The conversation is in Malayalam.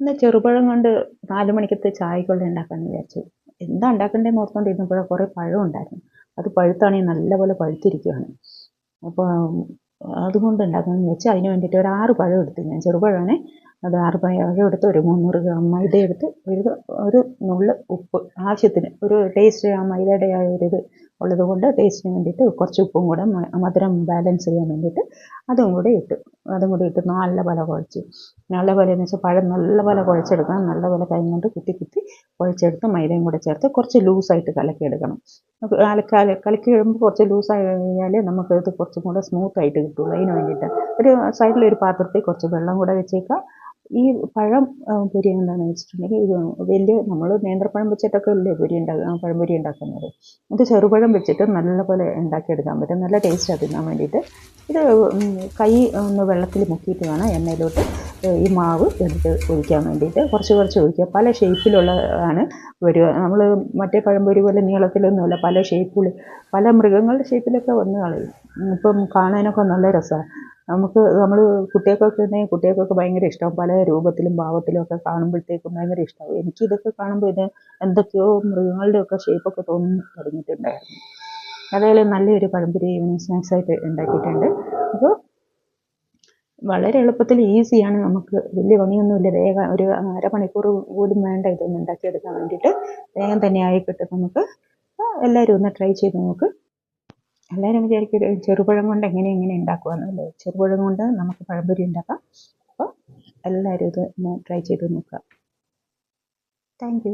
ഇന്ന് ചെറുപഴം കൊണ്ട് നാല് മണിക്കത്തെ ചായക്കുള്ള ഉണ്ടാക്കാമെന്ന് വിചാരിച്ചു. എന്താ ഉണ്ടാക്കണ്ടേന്ന് ഓർത്തുകൊണ്ടിരുന്നപ്പോഴാണ് കുറേ പഴം ഉണ്ടായിരുന്നു. അത് പഴുത്താണെങ്കിൽ നല്ലപോലെ പഴുത്തിരിക്കുകയാണ് അപ്പോൾ അതുകൊണ്ട് ഉണ്ടാക്കാമെന്ന് വെച്ച് അതിന് വേണ്ടിയിട്ട് ഒരു ആറ് പഴം എടുത്തു. ഞാൻ ചെറുപഴമാണേ. അത് ആറ് പഴം എടുത്ത് ഒരു മുന്നൂറ് ഗ്രാം മൈദ എടുത്ത് ഒരു ഒരു നുള്ള് ഉപ്പ് ആവശ്യത്തിന്. ഒരു ടേസ്റ്റ് ആ മൈദയുടെ ആ ഒരു ഇത് ഉള്ളത് കൊണ്ട് ടേസ്റ്റിന് വേണ്ടിയിട്ട് കുറച്ച് ഉപ്പും കൂടെ മധുരം ബാലൻസ് ചെയ്യാൻ വേണ്ടിയിട്ട് അതും കൂടി ഇട്ട് അതും കൂടി ഇട്ട് നല്ലപോലെ കുഴച്ച്. നല്ലപോലെ എന്ന് വെച്ചാൽ പഴം നല്ലപോലെ കുഴച്ചെടുക്കണം. നല്ലപോലെ കൈ കൊണ്ട് കുത്തി കുത്തി കുഴച്ചെടുത്ത് മൈദയും കൂടെ ചേർത്ത് കുറച്ച് ലൂസായിട്ട് കലക്കിയെടുക്കണം. കലക്കി കഴിയുമ്പോൾ കുറച്ച് ലൂസായി കഴിഞ്ഞാൽ നമുക്കത് കുറച്ചും കൂടെ സ്മൂത്തായിട്ട് കിട്ടുള്ളൂ. അതിന് വേണ്ടിയിട്ട് ഒരു സൈഡിലൊരു പാത്രത്തിൽ കുറച്ച് വെള്ളം കൂടെ വെച്ചേക്കുക ഈ പഴം പൊരി എന്താണെന്ന് വെച്ചിട്ടുണ്ടെങ്കിൽ ഇത് വലിയ നമ്മൾ നേന്ത്രപ്പഴം വെച്ചിട്ടൊക്കെ അല്ലേ പൊരി ഉണ്ടാക്കുക പഴംപൊരി ഉണ്ടാക്കുന്നത്. ഇത് ചെറുപഴം വെച്ചിട്ട് നല്ലപോലെ ഉണ്ടാക്കിയെടുക്കാൻ പറ്റും. നല്ല ടേസ്റ്റ് അതിനാൻ വേണ്ടിയിട്ട്. ഇത് കൈ ഒന്ന് വെള്ളത്തിൽ മുക്കിയിട്ട് വേണം എണ്ണയിലോട്ട് ഈ മാവ് എടുത്ത് ഒഴിക്കാൻ വേണ്ടിയിട്ട്. കുറച്ച് കുറച്ച് ഒഴിക്കുക. പല ഷേപ്പിലുള്ളതാണ് വരിക. നമ്മൾ മറ്റേ പഴംപൊരി പോലെ നീളത്തിലൊന്നുമല്ല. പല ഷേപ്പിൽ പല മൃഗങ്ങളുടെ ഷേപ്പിലൊക്കെ വന്ന് കളയും. ഇപ്പം കാണാനൊക്കെ നല്ല രസമാണ് നമുക്ക് നമ്മൾ കുട്ടികൾക്കൊക്കെ ഉണ്ടെങ്കിൽ കുട്ടികൾക്കൊക്കെ ഭയങ്കര ഇഷ്ടമാണ് പല രൂപത്തിലും ഭാവത്തിലും ഒക്കെ കാണുമ്പോഴത്തേക്കും ഭയങ്കര ഇഷ്ടമാവും എനിക്ക് ഇതൊക്കെ കാണുമ്പോൾ ഇത് എന്തൊക്കെയോ മൃഗങ്ങളുടെയൊക്കെ ഷേപ്പൊക്കെ തോന്നി തുടങ്ങിയിട്ടുണ്ടായിരുന്നു. അതേപോലെ നല്ലൊരു പഴംപൊരി ഈവനിങ് സ്നാക്സ് ആയിട്ട് ഉണ്ടാക്കിയിട്ടുണ്ട്. അപ്പോൾ വളരെ എളുപ്പത്തിൽ ഈസിയാണ് നമുക്ക്. വലിയ പണിയൊന്നുമില്ല. വേഗം ഒരു അരമണിക്കൂർ പോലും വേണ്ട ഇതൊന്നും ഉണ്ടാക്കിയെടുക്കാൻ വേണ്ടിയിട്ട് വേഗം തന്നെ ആയി കിട്ടും നമുക്ക് എല്ലാവരും ഒന്ന് ട്രൈ ചെയ്ത് നോക്ക്. എല്ലാവരും വിചാരിക്കും ചെറുപഴം കൊണ്ട് എങ്ങനെ എങ്ങനെ ഉണ്ടാക്കുവാന്നല്ലേ ചെറുപഴം കൊണ്ട് നമുക്ക് പഴംപൊരി ഉണ്ടാക്കാം. അപ്പോൾ എല്ലാവരും ഇത് ട്രൈ ചെയ്ത് നോക്കുക. താങ്ക്